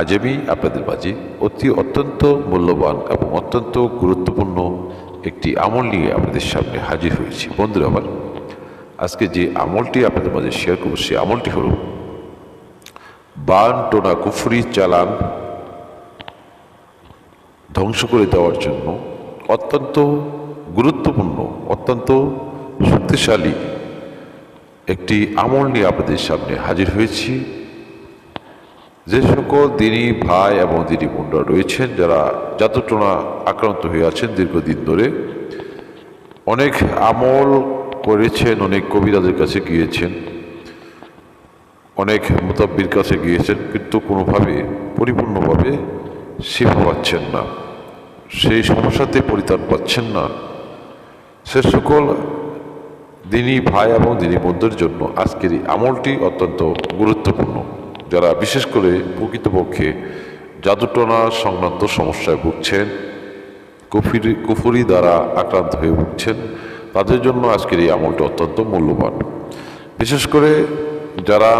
আজ আমি আপনাদের মাঝে অতি অত্যন্ত মূল্যবান এবং অত্যন্ত গুরুত্বপূর্ণ একটি আমল নিয়ে আপনাদের সামনে হাজির হয়েছি। বন্ধুরা আমার, আজকে যে আমলটি আপনাদের মাঝে শেয়ার করব, সেই আমলটি হল, বান টোনা কুফরি চালান ধ্বংস করে দেওয়ার জন্য অত্যন্ত গুরুত্বপূর্ণ, অত্যন্ত শক্তিশালী একটি আমল নিয়ে আপনাদের সামনে হাজির হয়েছি। যে সকল দিনী ভাই এবং দিনী বোনরা রয়েছেন, যারা জাতটনা আক্রান্ত হয়ে আছেন দীর্ঘদিন ধরে, অনেক আমল করেছেন, অনেক কবিরাদের কাছে গিয়েছেন, অনেক মোতাব্বির কাছে গিয়েছেন, কিন্তু কোনোভাবে, পরিপূর্ণভাবে সেবা পাচ্ছেন না। সেই সমস্যাতে পরিত্রাণ পাচ্ছেন না। সে সকল দিনী ভাই এবং দিনী বোনদের জন্য আজকের এই আমলটি অত্যন্ত গুরুত্বপূর্ণ। যারা বিশেষ করে প্রকৃতপক্ষে জাদুটনা সংক্রান্ত সমস্যায় ভুগছেন, কুফুরি কুফুরি দ্বারা আক্রান্ত হয়ে ভুগছেন, তাদের জন্য আজকের এই আমলটি অত্যন্ত মূল্যবান। বিশেষ করে যারা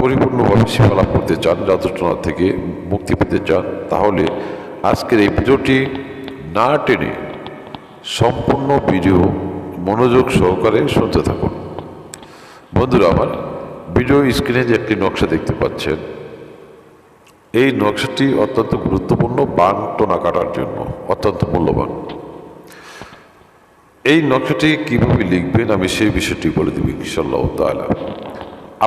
পরিপূর্ণভাবে সেবা লাভ করতে চান, জাদুটনা থেকে মুক্তি পেতে চান, তাহলে আজকের এই ভিডিওটি না টেনে সম্পূর্ণ ভিডিও মনোযোগ সহকারে শুনতে থাকুন। বন্ধুরা আমার ভিডিও স্ক্রিনে যে একটি নকশা দেখতে পাচ্ছেন, এই নকশাটি অত্যন্ত গুরুত্বপূর্ণ বান টোনা কাটার জন্য, অত্যন্ত মূল্যবান। এই নকশাটি কীভাবে লিখবেন আমি সেই বিষয়টি বলে দেব ইনশাল্লাহ তালা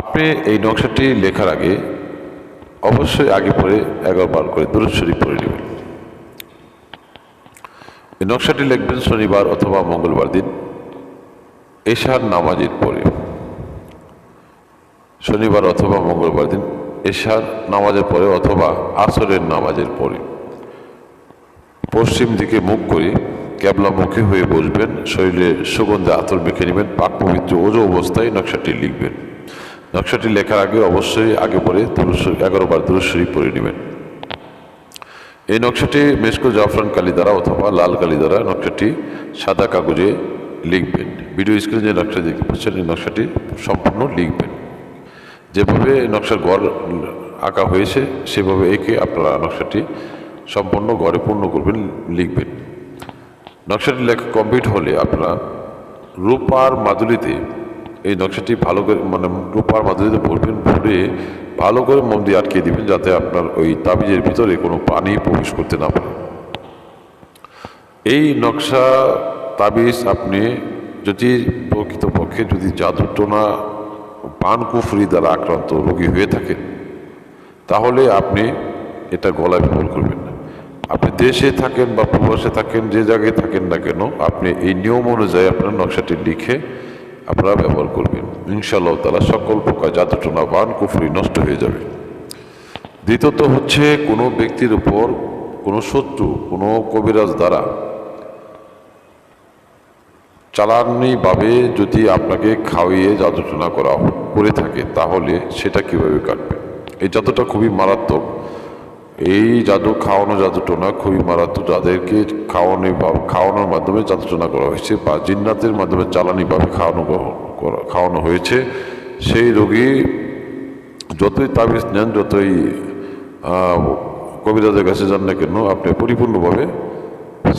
আপনি এই নকশাটি লেখার আগে অবশ্যই আগে পরে এগারো বার করে দূর পড়ে নেবেন। এই নকশাটি লিখবেন শনিবার অথবা মঙ্গলবার দিন, এশার নামাজের পরে। শনিবার অথবা মঙ্গলবার দিন, এশার নামাজের পরে অথবা আসরের নামাজের পরে। পশ্চিম দিকে মুখ করে ক্যাবলামুখী হয়ে বসবেন, শরীরে সুগন্ধে আতর মেখে নেবেন, পাক পবিত্র ওজো অবস্থায় নকশাটি লিখবেন। নকশাটি লেখার আগে অবশ্যই আগে পরে এগারো বার দুরুশ্বরী পরে নেবেন। এই নকশাটি মেসকো জাফরান কালি দ্বারা অথবা লাল কালি দ্বারা নকশাটি সাদা কাগজে লিখবেন। ভিডিও স্ক্রিনে যে নকশা দেখতে পাচ্ছেন, এই নকশাটি সম্পূর্ণ লিখবেন। যেভাবে নকশার গড় আঁকা হয়েছে, সেভাবে এঁকে আপনারা নকশাটি সম্পূর্ণ গড়ে পূর্ণ করবেন, লিখবেন। নকশাটি লেখা কমপ্লিট হলে আপনারা রূপার মাদুলিতে এই নকশাটি ভালো করে মানে রূপার মাদুলিতে ভরবেন, ভরে ভালো করে মোম দিয়ে আটকে দিবেন, যাতে আপনার ওই তাবিজের ভিতরে কোনো পানি প্রবেশ করতে না পারে। এই নকশা তাবিজ আপনি যদি প্রকৃতপক্ষে যদি জাদুটোনা পান কুফরি দ্বারা আক্রান্ত রোগী হয়ে থাকেন তাহলে আপনি এটা গলায় ব্যবহার করবেন না। আপনি দেশে থাকেন বা প্রবাসে থাকেন, যে জায়গায় থাকেন না কেন, আপনি এই নিয়ম অনুযায়ী আপনার নকশাটি লিখে আপনারা ব্যবহার করবেন। ইনশাল্লাহ তারা সকল প্রকার জাদুটনা বান কুফরি নষ্ট হয়ে যাবে। দ্বিতীয়ত হচ্ছে কোনো ব্যক্তির উপর কোনো শত্রু, কোনো কবিরাজ দ্বারা চালানিভাবে যদি আপনাকে খাওয়িয়ে জাদুটনা করা করে থাকে, তাহলে সেটা কীভাবে কাটবে? এই জাদুটা খুবই মারাত্মক। এই জাদু খাওয়ানো জাদুটোনা খুবই মারাত্মক। যাদেরকে খাওয়ানো খাওয়ানোর মাধ্যমে জাদুটোনা করা হয়েছে বা জিন্নাতের মাধ্যমে চালানিভাবে খাওয়ানো খাওয়ানো হয়েছে, সেই রোগী যতই তাবিজ নেন, যতই কবিরাজের কাছে যান না কেন, আপনি পরিপূর্ণভাবে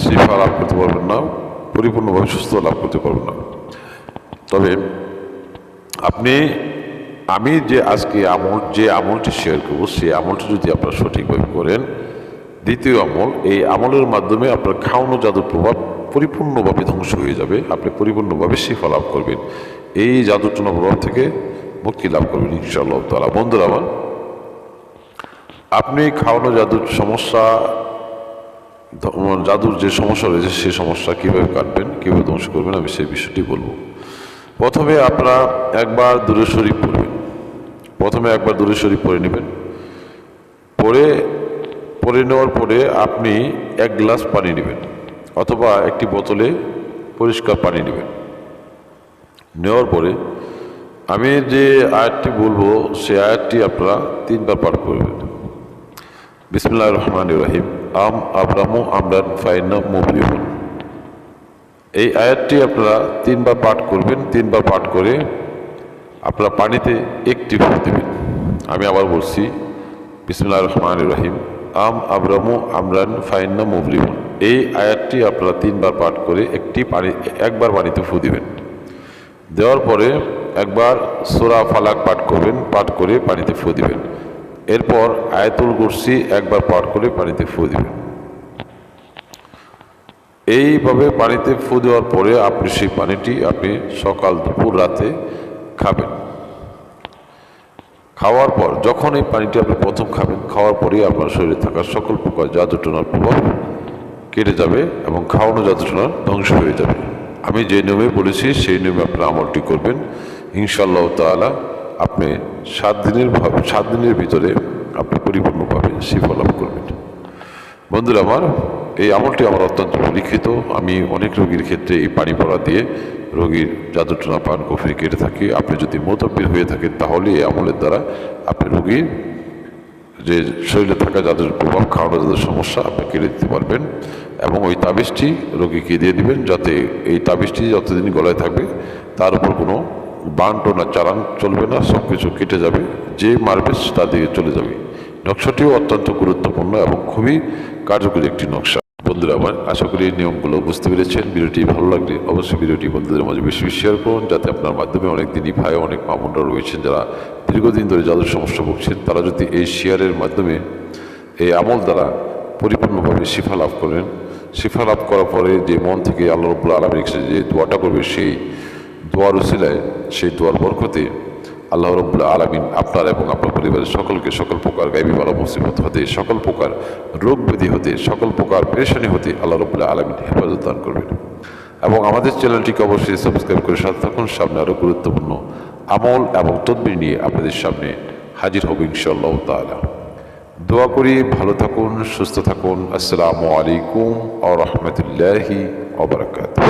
শিফা লাভ করতে পারবেন না। পরিপূর্ণভাবে সুস্থ লাভ করতে পারবেন না। তবে আপনি, আমি যে আজকে আমল, যে আমলটি শেয়ার করব, সেই আমলটি যদি আপনারা সঠিকভাবে করেন, দ্বিতীয় আমল, এই আমলের মাধ্যমে আপনার খাওয়ানো জাদুর প্রভাব পরিপূর্ণভাবে ধ্বংস হয়ে যাবে, আপনি পরিপূর্ণভাবে শিফা লাভ করবেন। এই জাদুটনা প্রভাব থেকে মুক্তি লাভ করবেন ইনশাআল্লাহ তালা বন্ধুরা আপনি খাওয়ানো জাদুর সমস্যা জাদুর যে সমস্যা রয়েছে সেই সমস্যা কীভাবে কাটবেন, কীভাবে ধ্বংস করবেন, আমি সেই বিষয়টি বলব। প্রথমে আপনারা একবার দূরে শরীফ পড়বেন প্রথমে একবার দূরে শরীফ পড়ে নেবেন। পরে পরে নেওয়ার পরে আপনি এক গ্লাস পানি নেবেন, অথবা একটি বোতলে পরিষ্কার পানি নেবেন। নেওয়ার পরে আমি যে আয়াতটি বলব সে আয়াতটি আপনারা তিনবার পাঠ করবেন। বিসমুল্লাহ রহমান রহিম। আম আবরামু আমরান ফাইনা মুবলিহুন এই আয়াতটি আপনারা তিনবার পাঠ করবেন, তিনবার পাঠ করে আপনারা পানিতে একটি ফুল দেবেন। আমি আবার বলছি বিসমুল্লাহ রহমান রহিম। আম আবরামু আমরান ফাইন্না মুবলিহুন এই আয়াতটি আপনারা তিনবার পাঠ করে একটি পানি, একবার পানিতে ফু দিবেন। দেওয়ার পরে একবার সোরা ফালাক পাঠ করবেন, পাঠ করে পানিতে ফু দিবেন। এরপর আয়াতুল কুরসি একবার পাঠ করে পানিতে ফু দিবেন। এইভাবে পানিতে ফু দেওয়ার পরে আপনি সেই পানিটি আপনি সকাল দুপুর রাতে খাবেন। খাওয়ার পর যখন এই পানিটি আপনি প্রথম খাবেন, খাওয়ার পরেই আপনার শরীরে থাকা সকল প্রকার জাদুটনার প্রভাব কেটে যাবে এবং খাওয়ানো জাদুটনার ধ্বংস হয়ে যাবে। আমি যে নিয়মে বলেছি, সেই নিয়মে আপনার আমলটি করবেন। ইনশাআল্লাহ তাআলা আপনি সাত দিনের সাত দিনের ভিতরে আপনি পরিপূর্ণভাবে শিফা লাভ করবেন। বন্ধুরা আমার, এই আমলটি আমার অত্যন্ত পরীক্ষিত। আমি অনেক রোগীর ক্ষেত্রে এই পানি পড়া দিয়ে রোগীর জাদুটনা পান কফি কেটে থাকি। আপনি যদি মোতাব্বির হয়ে থাকেন, তাহলে এই আমলের দ্বারা আপনি রোগীর যে শরীরে থাকা যাদের প্রভাব, খাওয়ানো যাদের সমস্যা আপনি কেটে দিতে পারবেন এবং ওই তাবিজটি রোগীকে দিয়ে দিবেন যাতে এই তাবিজটি যতদিন গলায় থাকবে, তার উপর কোনো বান্টো না চালান চলবে না, সব কিছু কেটে যাবে। যে মারবে তার দিকে চলে যাবে। নকশাটিও অত্যন্ত গুরুত্বপূর্ণ এবং খুবই কার্যকরী একটি নকশা। বন্ধুরা, আমার আশা করি এই নিয়মগুলো বুঝতে পেরেছেন। ভিডিওটি ভালো লাগলে অবশ্যই ভিডিওটি বন্ধুদের মাঝে বেশি বেশি শেয়ার করুন, যাতে আপনার মাধ্যমে অনেক দিনই ভাই, অনেক মামুনরা রয়েছেন যারা দীর্ঘদিন ধরে যাদের সমস্যা ভুগছেন, তারা যদি এই শেয়ারের মাধ্যমে এই আমল দ্বারা পরিপূর্ণভাবে শিফা লাভ করেন। শিফা লাভ করার পরে যে মন থেকে আল্লাহ রব্বুল আলমীর যে দোয়াটা করবে, সেই দোয়ার উসিলায় সেই দোয়ার বরকতে আল্লাহ রব্বুল্লাহ আলমিন আপনার এবং আপনার পরিবারের সকলকে সকল প্রকার গাইবি বালা মুসিবত হতে, সকল প্রকার রোগ ব্যাধি হতে, সকল প্রকার পেরেশানি হতে আল্লাহ রব্বুল্লাহ আলমিন হেফাজত দান করবেন। এবং আমাদের চ্যানেলটিকে অবশ্যই সাবস্ক্রাইব করে সাথে থাকুন। সামনে আরও গুরুত্বপূর্ণ আমল এবং তদবির নিয়ে আপনাদের সামনে হাজির হব ইনশাআল্লাহ তাআলা। দোয়া করি, ভালো থাকুন, সুস্থ থাকুন। আসসালামু আলাইকুম আ রহমতুল্লাহি